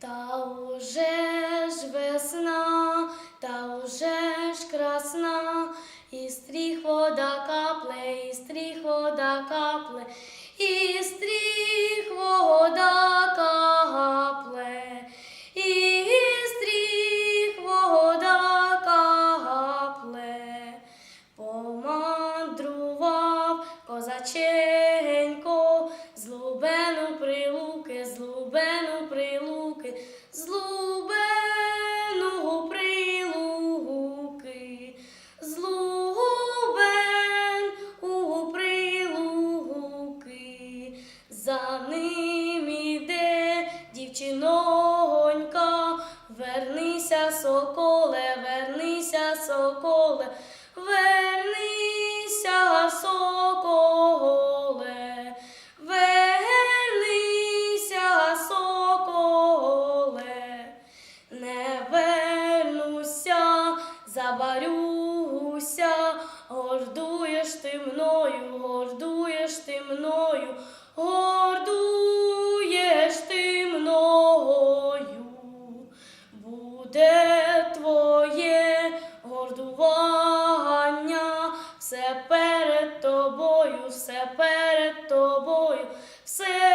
Та уже ж весна, та уже ж красна, і стріх вода капле, і стріх вода капле, і стріх вода капле, і стріх вода капле. Помандрував козаченько, за ним іде дівчиногонька, вернися, соколе, вернися, соколе, вернися, соколе, вернися, соколе, не вернуся, забарюся, гордуєш ти. перед тобою, все перед тобою, все.